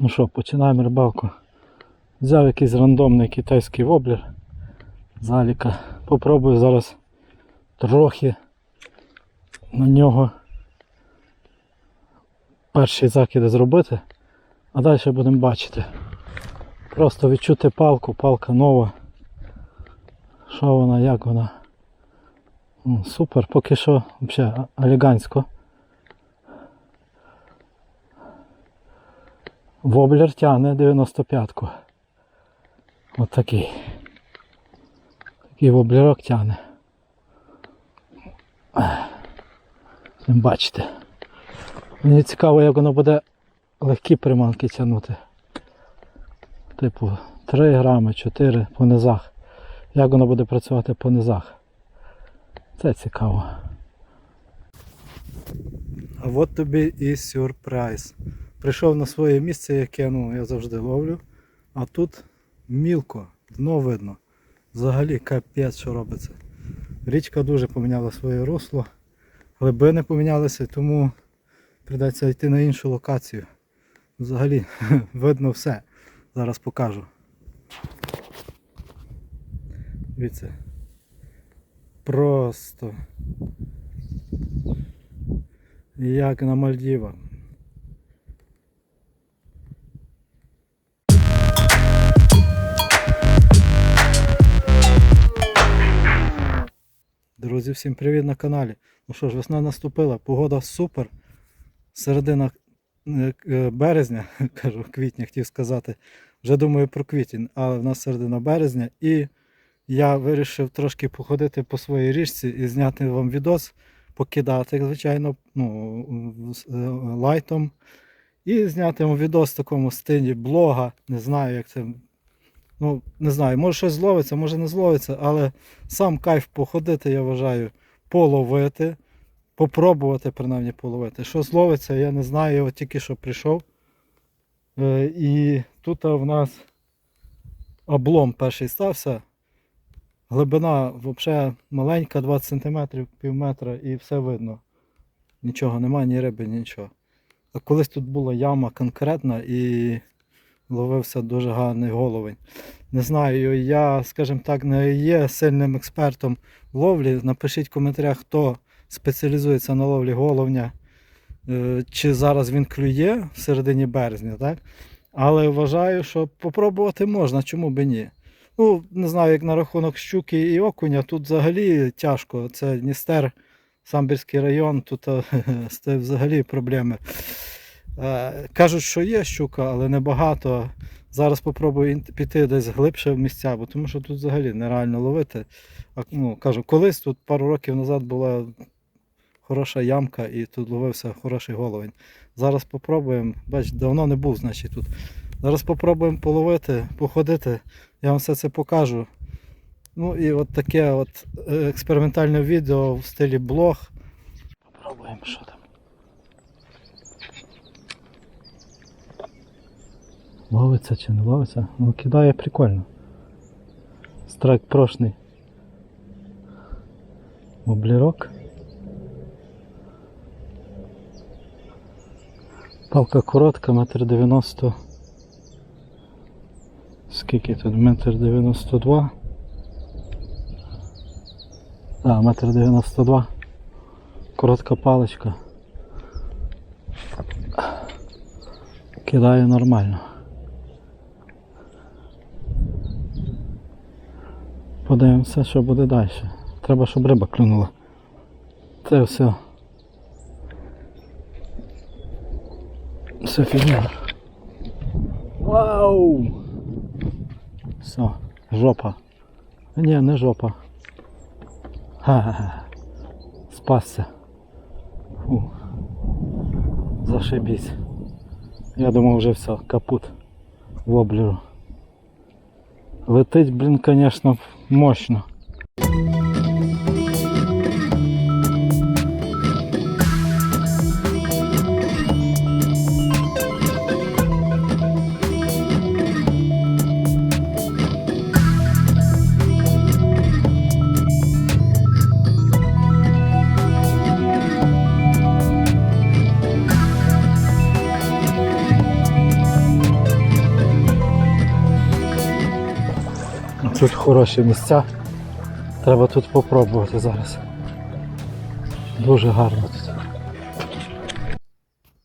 Ну що, починаємо рибалку. Взяв якийсь рандомний китайський воблер з Аліка. Попробую зараз трохи на нього перші закиди зробити, а далі будемо бачити. Просто відчути палку, палка нова. Що вона, як вона. Супер, поки що взагалі елегантсько. Воблер тягне 95-ку. От такий. Такий воблерок тягне. Бачите. Мені цікаво, як воно буде легкі приманки тягнути. Типу 3 грами, 4 по низах. Як воно буде працювати по низах. Це цікаво. А от тобі і сюрприз. Прийшов на своє місце, яке ну, я завжди ловлю. А тут мілко, дно видно. Взагалі капець, що робиться. Річка дуже поміняла своє русло, глибини помінялися, тому прийдеться йти на іншу локацію. Взагалі видно все. Зараз покажу. Дивіться. Просто як на Мальдівах. Друзі, всім привіт на каналі. Ну що ж, весна наступила, погода супер. Середина е, е, березня, кажу, квітня хотів сказати. Вже думаю про квітень, але в нас середина березня і я вирішив трошки походити по своїй річці і зняти вам відос, покидати, звичайно, ну, е, лайтом. І зняти вам відос в такому стилі блога. Не знаю, як це. Ну, не знаю, може щось зловиться, може не зловиться, але сам кайф походити, я вважаю, половити, попробувати принаймні половити. Що зловиться, я не знаю, я от тільки що прийшов. Е, і тут в нас облом перший стався. Глибина взагалі маленька, 20 см, пів метра і все видно. Нічого немає, ні риби, нічого. А колись тут була яма конкретна і ловився дуже гарний головень. Не знаю, я, скажімо так, не є сильним експертом ловлі. Напишіть в коментарях, хто спеціалізується на ловлі головня, е, чи зараз він клює в середині березня, так? Але вважаю, що попробувати можна, чому би ні. Ну, не знаю, як на рахунок щуки і окуня, тут взагалі тяжко. Це Дністер, Самбірський район, тут е, взагалі проблеми. Е, Кажуть, що є щука, але небагато. Зараз спробую піти десь глибше в місця, бо тому що тут взагалі нереально ловити. А, ну, кажу, колись тут пару років назад була хороша ямка і тут ловився хороший головень. Зараз спробуємо, бач, давно не був, значить тут. Зараз спробуємо половити, походити, я вам все це покажу. Ну і от таке от е, експериментальне відео в стилі блог. Попробуємо, що там. Ловиться чи не ловиться? Ну кидає прикольно. Страйк прошний. Воблерок. Палка коротка, метр дев'яносто. Скільки тут? Метр дев'яносто два. А, метр дев'яносто два. Коротка паличка. Кидає нормально. Подивимося, що буде далі. Треба, щоб риба клюнула. Це все. Все фігня. Вау! Все, жопа. Ні, не жопа. Ха-ха-ха. Спасся. Фу. Зашибісь. Я думав вже все, капут воблеру. Летить, блін, конечно, мощно. Тут хороші місця. Треба тут попробувати зараз. Дуже гарно тут.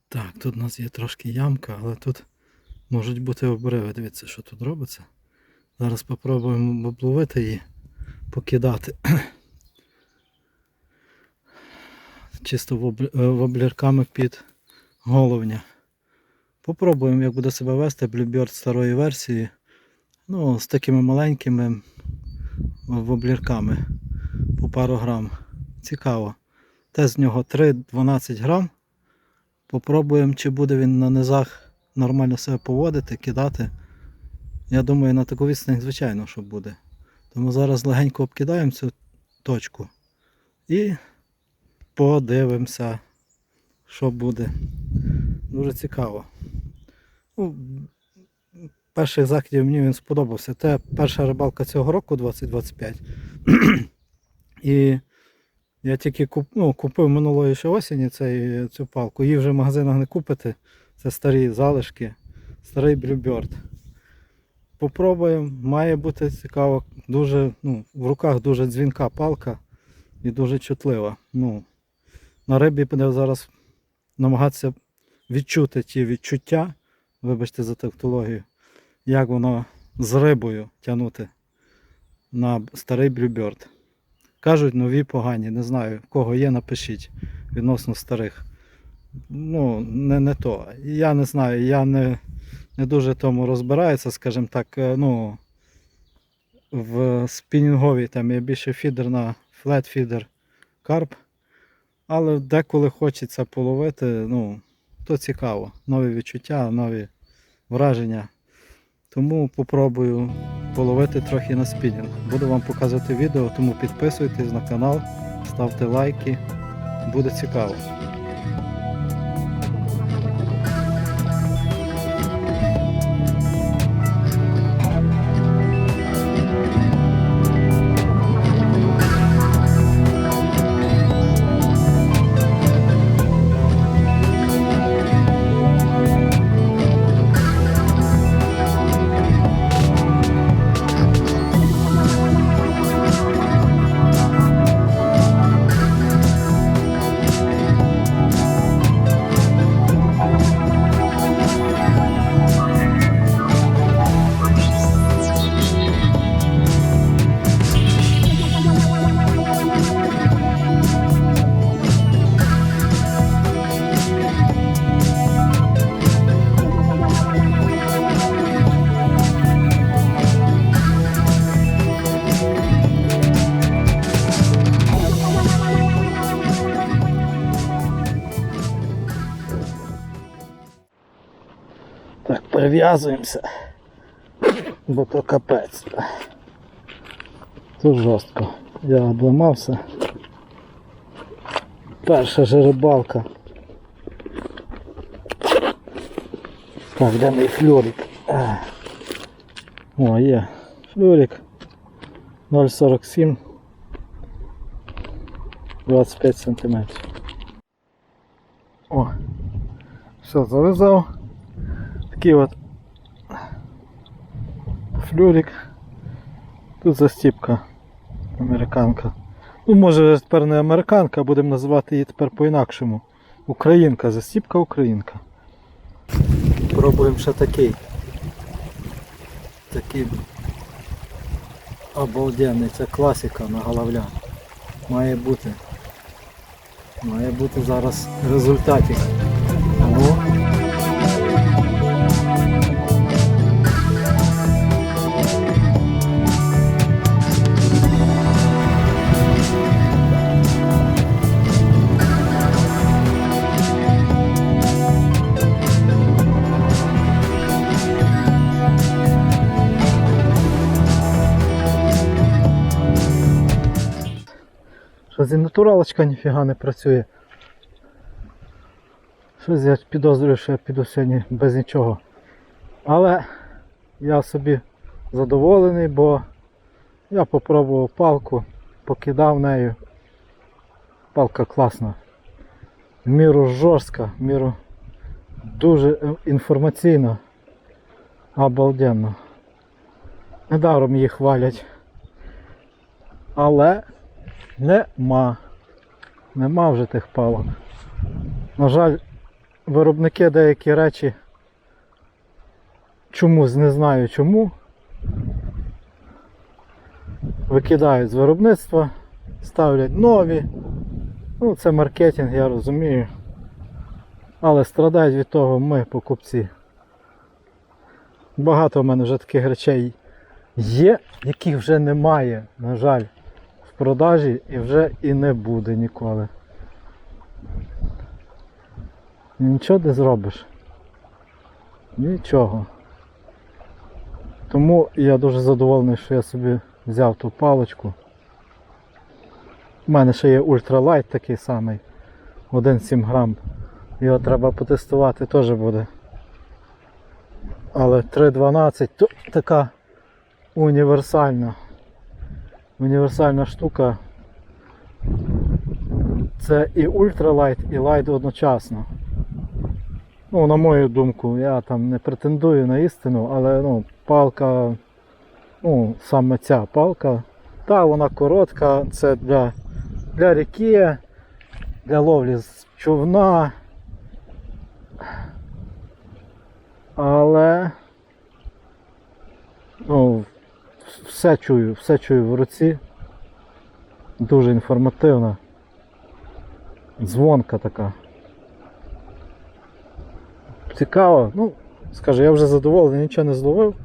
Так, тут у нас є трошки ямка, але тут можуть бути обриви. Дивіться, що тут робиться. Зараз спробуємо обловити її, покидати. Чисто е, воблірками під головня. Попробуємо, як буде себе вести Bluebird старої версії. Ну, з такими маленькими воблірками по пару грам. Цікаво. Те з нього 3-12 грам. Попробуємо, чи буде він на низах нормально себе поводити, кидати. Я думаю, на таку відстань, звичайно, що буде. Тому зараз легенько обкидаємо цю точку і подивимося, що буде. Дуже цікаво. Ну, перших закидів мені він сподобався. Це перша рибалка цього року 2025. І я тільки куп, ну, купив минулої ще осені цей, цю палку. Її вже в магазинах не купити. Це старі залишки, старий Bluebird. Попробуємо, має бути цікаво. Дуже, ну, в руках дуже дзвінка палка і дуже чутлива. Ну, на рибі буде зараз намагатися відчути ті відчуття, вибачте за тавтологію, як воно з рибою тягнути на старий Bluebird. Кажуть, нові погані, не знаю, кого є, напишіть відносно старих. Ну, не, не то. Я не знаю, я не, не дуже тому розбираюся, скажімо так, е, ну, в спінінговій там є більше фідер на флет-фідер карп. Але деколи хочеться половити, ну, то цікаво. Нові відчуття, нові враження. Тому попробую половити трохи на спінінг. Буду вам показувати відео, тому підписуйтесь на канал, ставте лайки. Буде цікаво. Перев'язуємося. Бо то капець. Тут жорстко. Я обламався. Перша же рибалка. Так, де мій флюрик? О, є. Флюрик 0,47 25 см. О, все, зав'язав. Такий от флюрик. Тут застіпка американка. Ну, може тепер не американка, а будемо називати її тепер по-інакшому. Українка, застіпка українка. Пробуємо ще такий. Такий обалденний, це класика на головля. Має бути. Має бути зараз результатик. Щось і натуралочка ніфіга не працює. Щось я підозрюю, що я піду сьогодні без нічого. Але я собі задоволений, бо я попробував палку, покидав нею. Палка класна. Міру жорстка, міру дуже інформаційно. Обалденно. Недаром її хвалять. Але нема. Нема вже тих палок. На жаль, виробники деякі речі чомусь не знаю чому. Викидають з виробництва, ставлять нові. Ну, це маркетинг, я розумію. Але страдають від того ми, покупці. Багато в мене вже таких речей є, яких вже немає, на жаль, продажі і вже і не буде ніколи. Нічого не зробиш. Нічого. Тому я дуже задоволений, що я собі взяв ту паличку. У мене ще є ультралайт такий самий. 1,7 грам. Його треба потестувати теж буде. Але 3.12 то така універсальна. Універсальна штука. Це і ультралайт, і лайт одночасно. Ну, на мою думку, я там не претендую на істину, але ну, палка, ну, саме ця палка, та вона коротка, це для, для ріки, для ловлі з човна. Але ну, все чую, все чую в руці. Дуже інформативна. Дзвонка така. Цікаво. Ну, скажу, я вже задоволений, нічого не зловив.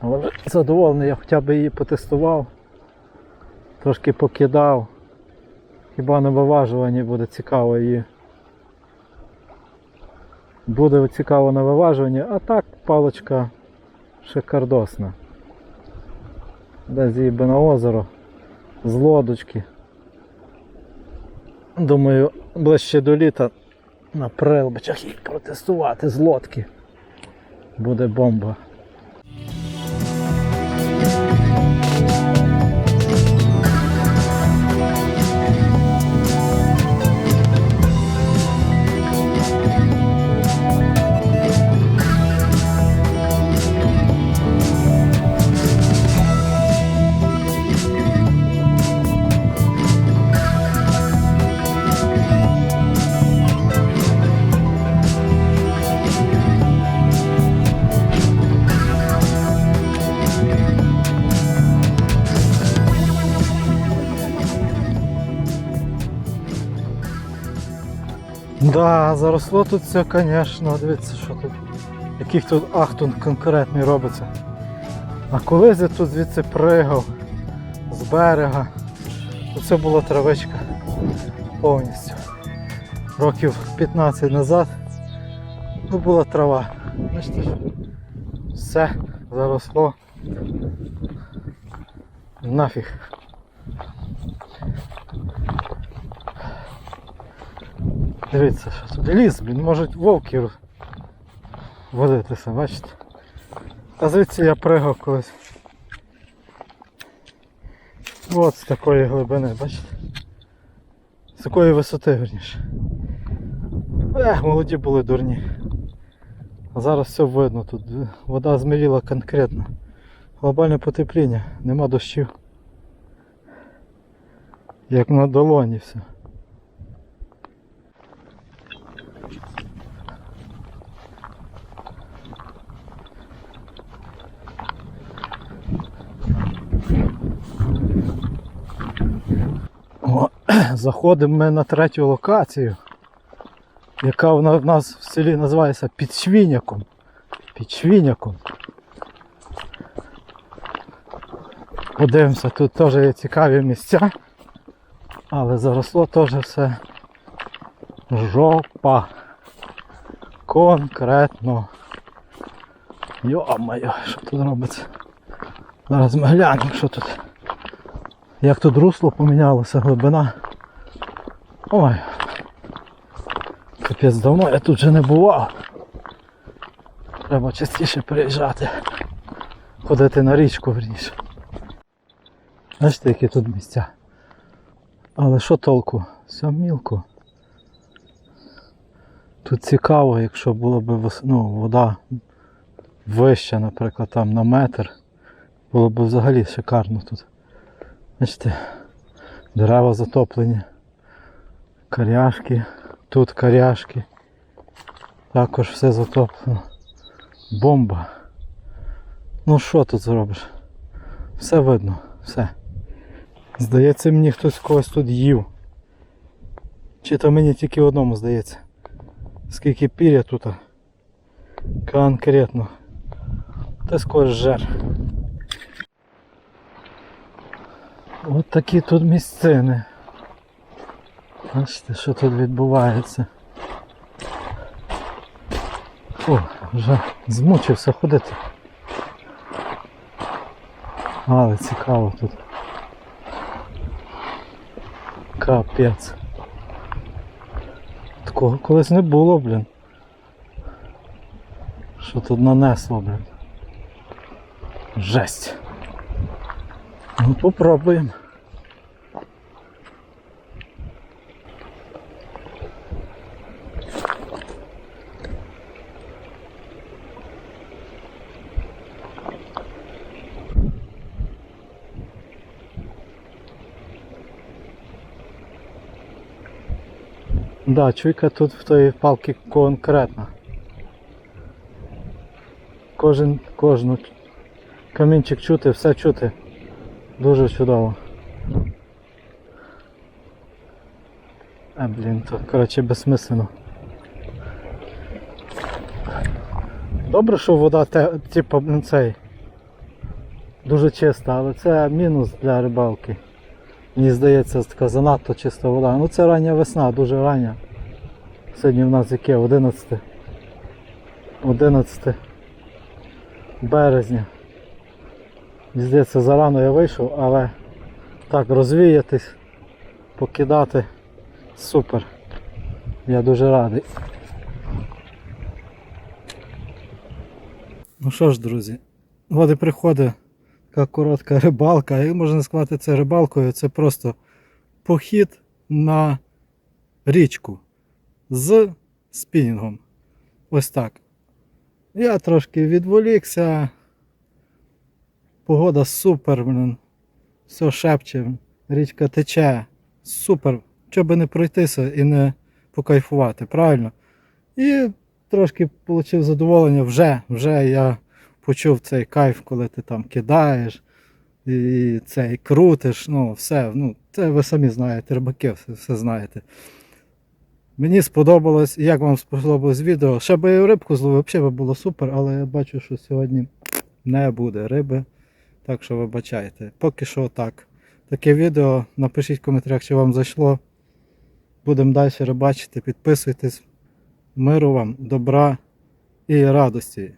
Але задоволений, я хоча б її потестував. Трошки покидав. Хіба на виважуванні буде цікаво її. Буде цікаво на виважуванні, а так паличка шикардосна. Десь її би на озеро, з лодочки. Думаю, ближче до літа на прилбичах їх протестувати з лодки. Буде бомба. Да, заросло тут все, звісно, дивіться, що тут. Яких тут ахтунг конкретний робиться. А колись я тут звідси пригав з берега. Це була травичка повністю. Років 15 назад тут була трава. Бачите, все заросло. Нафіг. Дивіться, що тут ліс, блін, можуть вовки водитися, бачите? А звідси я пригав колись. От з такої глибини, бачите? З такої висоти, верніше. Ех, молоді були дурні. А зараз все видно тут. Вода зміліла конкретно. Глобальне потепління, нема дощів. Як на долоні все. О, заходимо ми на третю локацію, яка в нас в селі називається Підшвіняком. Підшвіняком. Подивимося, тут теж є цікаві місця, але заросло теж все жопа. Конкретно. Йо-моє, що тут робиться? Зараз ми глянемо, що тут. Як тут русло помінялося, глибина. Ой. Капець давно я тут вже не бував. Треба частіше приїжджати. Ходити на річку верніше. Бачите, які тут місця. Але що толку? Все мілко. Тут цікаво, якщо була б ну, вода вища, наприклад, там на метр Було б взагалі шикарно тут. Бачите, дерева затоплені, коряшки, тут коряшки. Також все затоплено. Бомба. Ну що тут зробиш? Все видно, все. Здається, мені хтось когось тут їв. Чи то мені тільки одному здається. Скільки пір'я тут. Конкретно. Хтось когось жер. От такі тут місцини. Бачите, що тут відбувається. О, вже змучився ходити. Але цікаво тут. Капець. Такого колись не було, блін. Що тут нанесло, блін. Жесть. Ну попробуємо. Да, чуйка тут в тої палки конкретна. Кожен, кожну камінчик чути, все чути. Дуже чудово. А, блін, то коротше безсмислено. Добре, що вода те, типу, цей, дуже чиста, але це мінус для рибалки. Мені здається, така занадто чиста вода. Ну це рання весна, дуже рання. Сьогодні в нас яке? 11. 11 березня. Здається, зарано я вийшов, але так, розвіятись, покидати. Супер. Я дуже радий. Ну що ж, друзі, от і приходить така коротка рибалка. І можна сказати це рибалкою, це просто похід на річку з спінінгом. Ось так. Я трошки відволікся. Погода супер, блин. Все шепче, річка тече. Супер. Щоб не пройтися і не покайфувати, правильно? І трошки отримав задоволення вже, вже я почув цей кайф, коли ти там кидаєш і цей крутиш, ну все, ну це ви самі знаєте, рибаки все, все знаєте. Мені сподобалось, як вам сподобалось відео. Ще би рибку зловив, взагалі би було супер, але я бачу, що сьогодні не буде риби. Так що вибачайте. Поки що так. Таке відео. Напишіть в коментарях, чи вам зайшло. Будемо далі рибачити. Підписуйтесь. Миру вам, добра і радості.